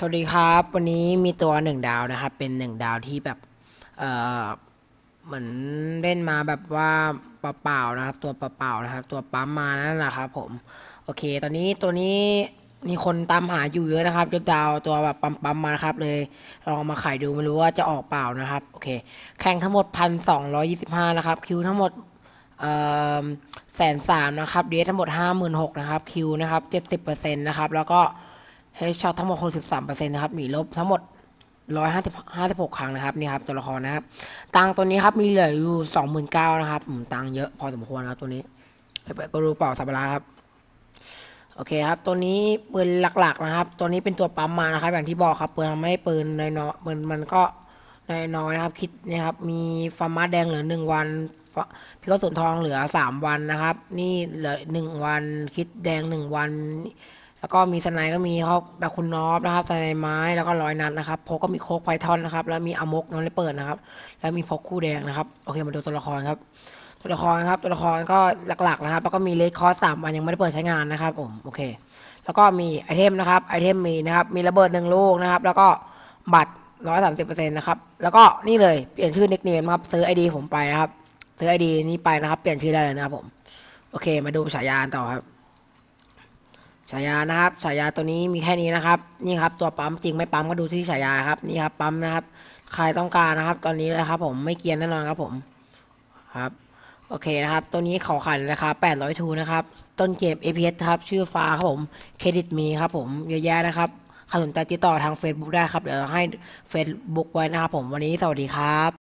สวัสดีครับ วันนี้มีตัวหนึ่งดาวนะครับ เป็นหนึ่งดาวที่แบบเออเหมือนเล่นมาแบบว่าเปล่าๆนะครับ ตัวเปล่าๆนะครับ ตัวปั๊มมานั่นแหละครับผมโอเค ตอนนี้ตัวนี้มีคนตามหาอยู่เยอะนะครับยกดาวตัวแบบปั๊มๆมานะครับเลยลองมาขายดูไม่รู้ว่าจะออกเปล่านะครับโอเคแข่งทั้งหมดพันสองร้อยยี่สิบห้านะครับคิวทั้งหมดเออแสนสามนะครับเดททั้งหมดห้าหมื่นหกนะครับคิวนะครับเจ็ดสิบเปอร์เซ็นต์นะครับแล้วก็ เฮดช็อตทั้งหมดหกสิบสามเปอร์เซ็นต์นะครับหนีลบทั้งหมดร้อยห้าสิบห้าสิบหกครั้งนะครับนี่ครับตัวละครนะครับตังตัวนี้ครับมีเหลืออยู่สองหมื่นเก้านะครับตังเยอะพอสมควรนะครับตัวนี้ไปก็รู้เปล่าสับปะรดครับโอเคครับตัวนี้ปืนหลักๆนะครับ ตัวนี้เป็นตัวปั๊มมานะครับ อย่างที่บอกครับปืนทำให้ปืนใน้อยปืนมันก็ใน้อยนะครับ คิดนะครับมีฟาร์มาแดงเหลือหนึ่งวันฟะพิกสุนทองเหลือสามวันนะครับ นี่เหลือหนึ่งวันคิดแดงหนึ่งวัน แล้วก็มีสไนก็มีเขาดาคุณนอฟนะครับสไนไม้แล้วก็ร้อยนัดนะครับพกก็มีโคกไพทอนนะครับ แล้วมีอมกน้องเลเปิดนะครับ แล้วมีพกคู่แดงนะครับโอเคมาดูตัวละครครับตัวละครครับตัวละครก็หลักๆนะครับ แล้วก็มีเลคคอร์สสามวันยังไม่ได้เปิดใช้งานนะครับผมโอเค แล้วก็มีไอเทมนะครับไอเทมมีนะครับมีระเบิดหนึ่งลูกนะครับ แล้วก็บัตรร้อยสามสิบเปอร์เซ็นต์นะครับแล้วก็นี่เลยเปลี่ยนชื่อนิกเนมครับซื้อไอดีผมไปนะครับซื้อไอดีนี้ไปนะครับ เปลี่ยนชื่อได้เลยนะครับผมโอเค มาดูฉายาต่อครับ ฉายานะครับฉายาตัวนี้มีแค่นี้นะครับนี่ครับตัวปั๊มจริงไม่ปั๊มก็ดูที่ฉายาครับนี่ครับปั๊มนะครับ ใครต้องการนะครับ ตอนนี้เลยครับผมไม่เกียนแน่นอนครับผมครับโอเคนะครับ ตัวนี้เขาขายราคา800ทูนะครับ ต้นเกม APS ครับ ชื่อฟ้าครับผม เครดิตมีครับผม เยอะแยะนะครับใครสนใจติดต่อทาง Facebook ได้ครับ เดี๋ยวให้ Facebook ไว้นะครับผม วันนี้สวัสดีครับ